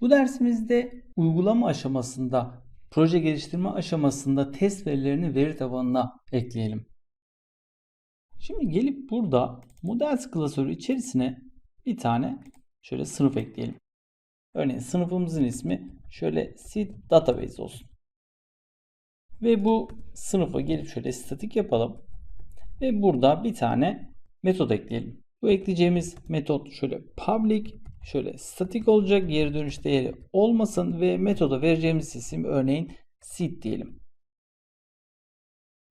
Bu dersimizde uygulama aşamasında, proje geliştirme aşamasında test verilerini veri tabanına ekleyelim. Şimdi gelip burada Models klasörü içerisine bir tane şöyle sınıf ekleyelim. Örneğin sınıfımızın ismi şöyle seed database olsun. Ve bu sınıfa gelip şöyle statik yapalım. Ve burada bir tane metot ekleyelim. Bu ekleyeceğimiz metot şöyle public şöyle statik olacak geri dönüş değeri olmasın ve metoda vereceğimiz isim örneğin seed diyelim.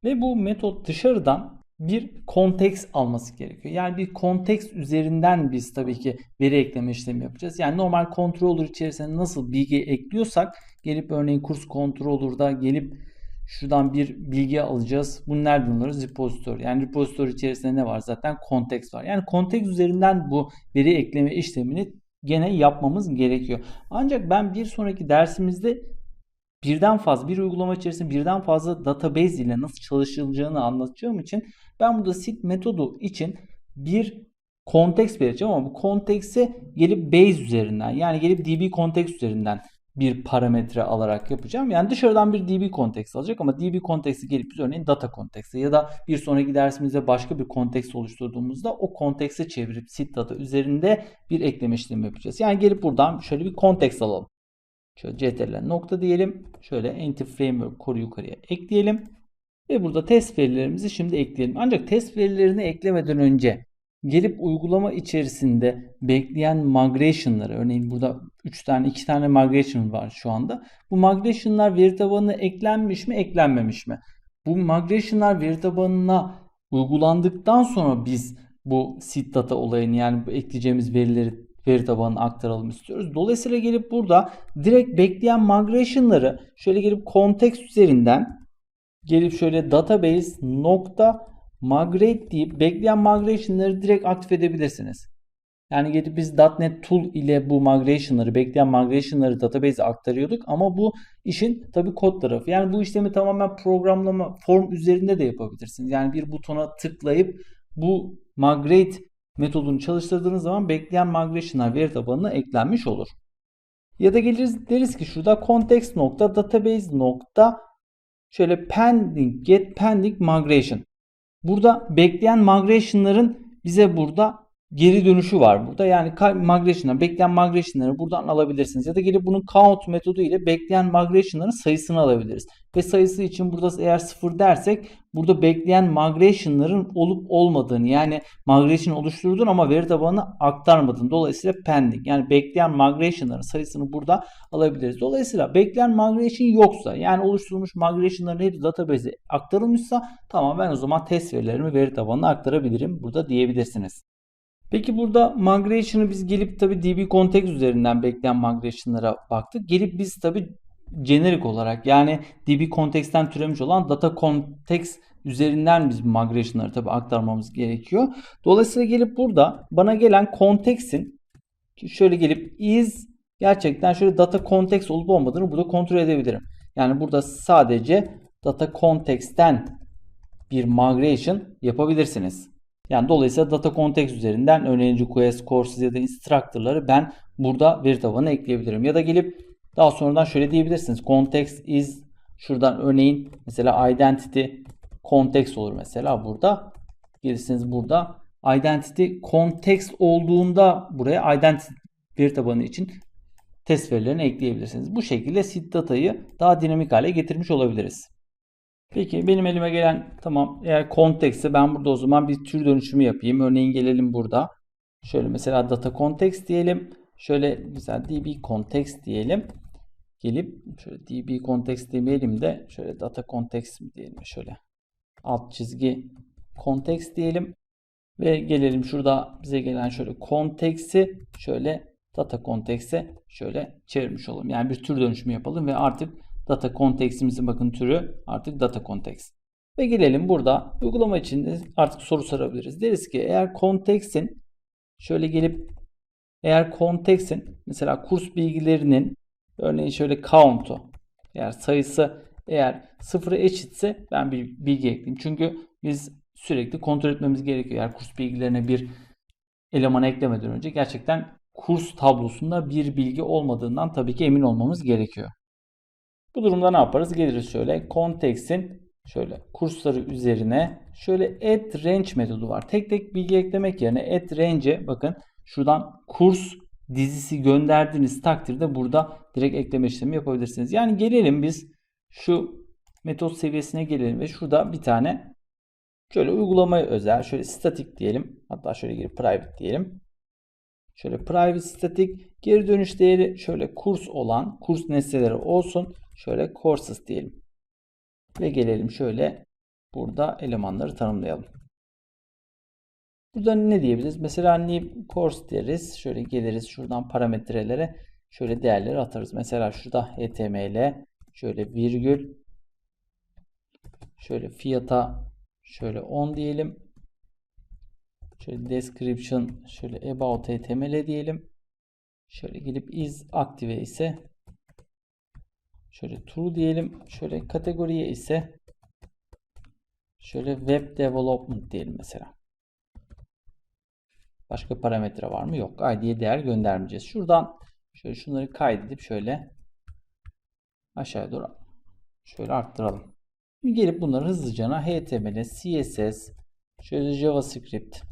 Ve bu metot dışarıdan bir konteks alması gerekiyor. Yani bir konteks üzerinden biz tabii ki veri ekleme işlemi yapacağız. Yani normal controller içerisine nasıl bilgi ekliyorsak gelip örneğin kurs controller'da gelip şuradan bir bilgi alacağız. Bunu nereden alırız? Repository. Yani repository içerisinde ne var? Zaten konteks var. Yani konteks üzerinden bu veri ekleme işlemini gene yapmamız gerekiyor. Ancak ben bir sonraki dersimizde birden fazla bir uygulama içerisinde birden fazla database ile nasıl çalışılacağını anlatacağım için ben burada sit metodu için bir konteks vereceğim ama bu kontekse gelip base üzerinden yani gelip db konteks üzerinden bir parametre alarak yapacağım. Yani dışarıdan bir DB konteks alacak ama DB konteksi gelip biz örneğin data konteksi ya da bir sonraki dersimizde başka bir konteks oluşturduğumuzda o kontekse çevirip sit data üzerinde bir ekleme işlemi yapacağız. Yani gelip buradan şöyle bir konteks alalım. Şöyle ctrl nokta diyelim. Şöyle entity framework koru yukarıya ekleyelim. Ve burada test verilerimizi şimdi ekleyelim. Ancak test verilerini eklemeden önce gelip uygulama içerisinde bekleyen migration'ları örneğin burada 3 tane 2 tane migration var şu anda. Bu migration'lar veri tabanına eklenmiş mi eklenmemiş mi? Bu migration'lar veri tabanına uygulandıktan sonra biz bu seed data olayını yani bu ekleyeceğimiz verileri veri tabanına aktaralım istiyoruz. Dolayısıyla gelip burada direkt bekleyen migration'ları şöyle gelip context üzerinden gelip şöyle database nokta migrate deyip bekleyen migration'ları direkt aktif edebilirsiniz. Yani gelip biz .NET Tool ile bu migration'ları, bekleyen migration'ları database'e aktarıyorduk ama bu işin tabi kod tarafı. Yani bu işlemi tamamen programlama form üzerinde de yapabilirsiniz. Yani bir butona tıklayıp bu migrate metodunu çalıştırdığınız zaman bekleyen migration'lar veri tabanına eklenmiş olur. Ya da geliriz deriz ki şurada context şöyle pending get pending migration. Burada bekleyen migration'ların bize burada geri dönüşü var burada. Yani migration'lar, bekleyen migration'ları buradan alabilirsiniz. Ya da gelip bunun count metodu ile bekleyen migration'ların sayısını alabiliriz. Ve sayısı için burada eğer sıfır dersek burada bekleyen migration'ların olup olmadığını yani migration oluşturdun ama veri tabanına aktarmadın. Dolayısıyla pending yani bekleyen migration'ların sayısını burada alabiliriz. Dolayısıyla bekleyen migration yoksa yani oluşturulmuş migration'ların hepsi database'e aktarılmışsa tamam ben o zaman test verilerimi veri tabanına aktarabilirim burada diyebilirsiniz. Peki burada migration'ı biz gelip tabi DB context üzerinden bekleyen migration'lara baktık. Gelip biz tabi generic olarak yani DB context'ten türemiş olan data context üzerinden biz migration'ları tabi aktarmamız gerekiyor. Dolayısıyla gelip burada bana gelen context'in şöyle gelip is gerçekten şöyle data context olup olmadığını burada kontrol edebilirim. Yani burada sadece data context'ten bir migration yapabilirsiniz. Yani dolayısıyla data context üzerinden örneğin request, courses ya da instructor'ları ben burada veri tabanına ekleyebilirim. Ya da gelip daha sonradan şöyle diyebilirsiniz. Context is şuradan örneğin mesela identity context olur mesela burada. Gelirsiniz burada identity context olduğunda buraya identity veri tabanı için test verilerini ekleyebilirsiniz. Bu şekilde seed datayı daha dinamik hale getirmiş olabiliriz. Peki benim elime gelen tamam eğer kontekse ben burada o zaman bir tür dönüşümü yapayım. Örneğin gelelim burada. Şöyle mesela data context diyelim. Şöyle mesela db context diyelim. Gelip şöyle db context demeyelim de şöyle data context mi diyelim şöyle alt çizgi context diyelim. Ve gelelim şurada bize gelen şöyle context'i şöyle data context'e şöyle çevirmiş olalım. Yani bir tür dönüşümü yapalım ve artık Data context'imizin bakın türü artık data context. Ve gelelim burada uygulama için artık soru sorabiliriz. Deriz ki eğer context'in şöyle gelip eğer context'in mesela kurs bilgilerinin örneğin şöyle count'u eğer sayısı eğer sıfıra eşitse ben bir bilgi ekleyeyim. Çünkü biz sürekli kontrol etmemiz gerekiyor. Eğer kurs bilgilerine bir eleman eklemeden önce gerçekten kurs tablosunda bir bilgi olmadığından tabii ki emin olmamız gerekiyor. Bu durumda ne yaparız? Geliriz şöyle context'in şöyle kursları üzerine şöyle add range metodu var. Tek tek bilgi eklemek yerine add range'e bakın şuradan kurs dizisi gönderdiğiniz takdirde burada direkt ekleme işlemi yapabilirsiniz. Yani gelelim biz şu metot seviyesine gelelim ve şurada bir tane şöyle uygulamaya özel şöyle statik diyelim. Hatta şöyle girip private diyelim. Şöyle private static geri dönüş değeri şöyle kurs olan kurs nesneleri olsun. Şöyle courses diyelim. Ve gelelim şöyle burada elemanları tanımlayalım. Burada ne diyebiliriz? Mesela new course deriz. Şöyle geliriz şuradan parametrelere şöyle değerleri atarız. Mesela şurada html şöyle virgül şöyle fiyata şöyle 10 diyelim. Şöyle description şöyle about html diyelim. Şöyle gelip is active ise şöyle true diyelim. Şöyle kategoriye ise şöyle web development diyelim mesela. Başka parametre var mı? Yok. ID'ye değer göndermeyeceğiz. Şuradan şöyle şunları kaydedip şöyle aşağıya doğru şöyle arttıralım. Gelip bunları hızlıca HTML, CSS, şöyle JavaScript,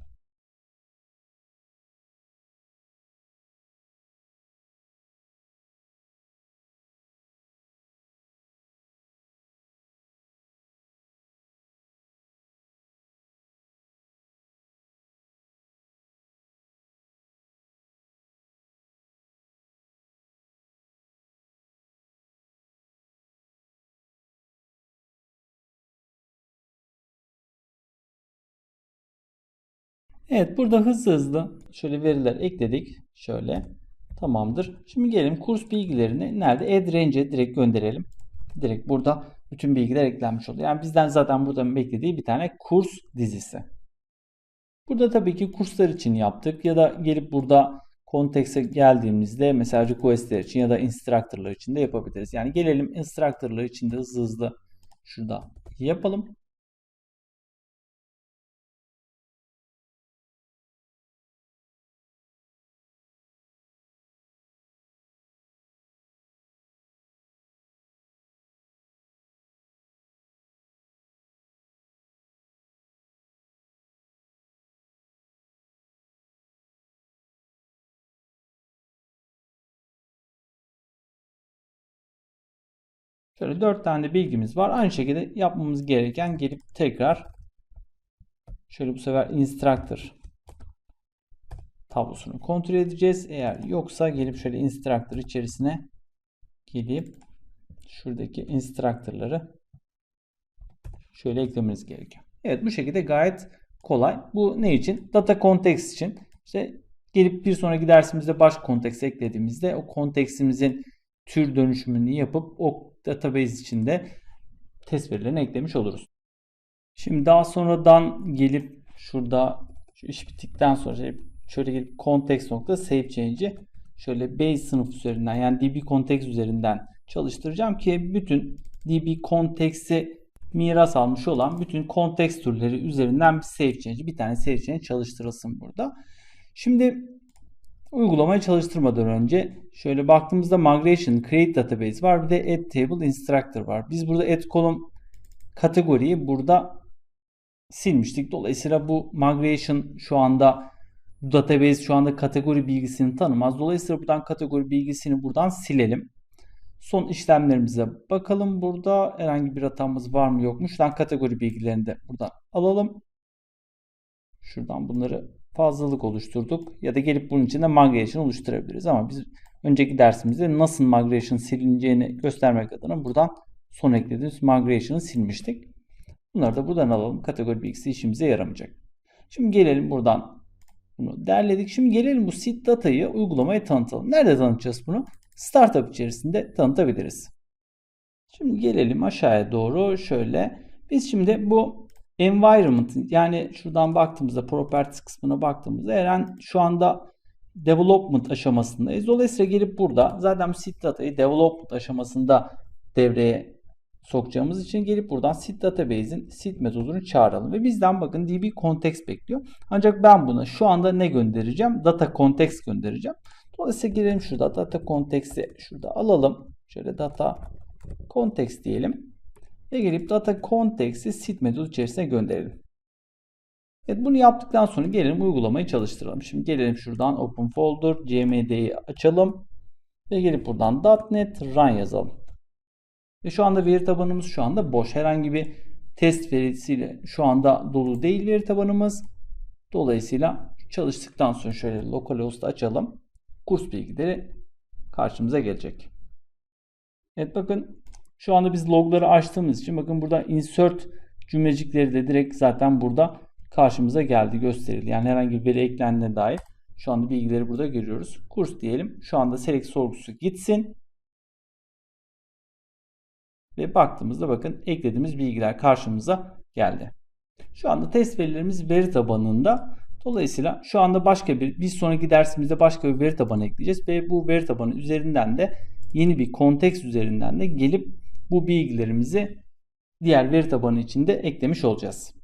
Evet burada hızlı hızlı şöyle veriler ekledik. Şöyle tamamdır. Şimdi gelelim kurs bilgilerini nerede? Add range'e direkt gönderelim. Direkt burada bütün bilgiler eklenmiş oluyor. Yani bizden zaten burada beklediği bir tane kurs dizisi. Burada tabii ki kurslar için yaptık ya da gelip burada kontekse geldiğimizde mesela requestler için ya da instructor'lar için de yapabiliriz. Yani gelelim instructor'lar için de hızlı hızlı şurada yapalım. Şöyle 4 tane bilgimiz var. Aynı şekilde yapmamız gereken gelip tekrar şöyle bu sefer instructor tablosunu kontrol edeceğiz. Eğer yoksa gelip şöyle instructor içerisine gelip şuradaki instructor'ları şöyle eklememiz gerekiyor. Evet bu şekilde gayet kolay. Bu ne için? Data context için. İşte gelip bir sonraki dersimizde baş konteks eklediğimizde o konteksimizin tür dönüşümünü yapıp o database içinde test verilerini eklemiş oluruz. Şimdi daha sonradan gelip şurada şu iş bittikten sonra şey, şöyle gelip context nokta save change'i şöyle base sınıf üzerinden yani db context üzerinden çalıştıracağım ki bütün db context'i miras almış olan bütün context türleri üzerinden bir save change, bir tane save change çalıştırılsın burada. Şimdi uygulamayı çalıştırmadan önce şöyle baktığımızda migration create database var. Bir de add table instructor var. Biz burada add column kategoriyi burada silmiştik. Dolayısıyla bu migration şu anda database şu anda kategori bilgisini tanımaz. Dolayısıyla buradan kategori bilgisini buradan silelim. Son işlemlerimize bakalım. Burada herhangi bir hatamız var mı yok mu? Şuradan kategori bilgilerini de buradan alalım. Şuradan bunları fazlalık oluşturduk. Ya da gelip bunun için de migration oluşturabiliriz. Ama biz önceki dersimizde nasıl migration silineceğini göstermek adına buradan son eklediğimiz migration'ı silmiştik. Bunları da buradan alalım. Kategori bilgisi işimize yaramayacak. Şimdi gelelim buradan bunu derledik. Şimdi gelelim bu seed datayı uygulamaya tanıtalım. Nerede tanıtacağız bunu? Startup içerisinde tanıtabiliriz. Şimdi gelelim aşağıya doğru şöyle. Biz şimdi bu environment yani şuradan baktığımızda properties kısmına baktığımızda Eren şu anda development aşamasındayız. Dolayısıyla gelip burada zaten seed datayı development aşamasında devreye sokacağımız için gelip buradan sit database'in sit metodunu çağıralım. Ve bizden bakın db context bekliyor. Ancak ben buna şu anda ne göndereceğim? Data context göndereceğim. Dolayısıyla gelelim şurada data context'i şurada alalım. Şöyle data context diyelim. Ve gelip data context'i sit metodu içerisine gönderelim. Evet bunu yaptıktan sonra gelelim uygulamayı çalıştıralım. Şimdi gelelim şuradan open folder cmd'yi açalım. Ve gelip buradan .NET Run yazalım. Ve şu anda veri tabanımız şu anda boş. Herhangi bir test verisiyle şu anda dolu değil veri tabanımız. Dolayısıyla çalıştıktan sonra şöyle localhost'u açalım. Kurs bilgileri karşımıza gelecek. Evet bakın şu anda biz logları açtığımız için bakın burada insert cümlecikleri de direkt zaten burada karşımıza geldi gösterildi. Yani herhangi bir veri eklendiğine dair şu anda bilgileri burada görüyoruz. Kurs diyelim. Şu anda select sorgusu gitsin. Ve baktığımızda bakın eklediğimiz bilgiler karşımıza geldi. Şu anda test verilerimiz veri tabanında. Dolayısıyla şu anda başka bir, bir sonraki dersimizde başka bir veri tabanı ekleyeceğiz. Ve bu veri tabanı üzerinden de yeni bir konteks üzerinden de gelip bu bilgilerimizi diğer veri tabanı içinde eklemiş olacağız.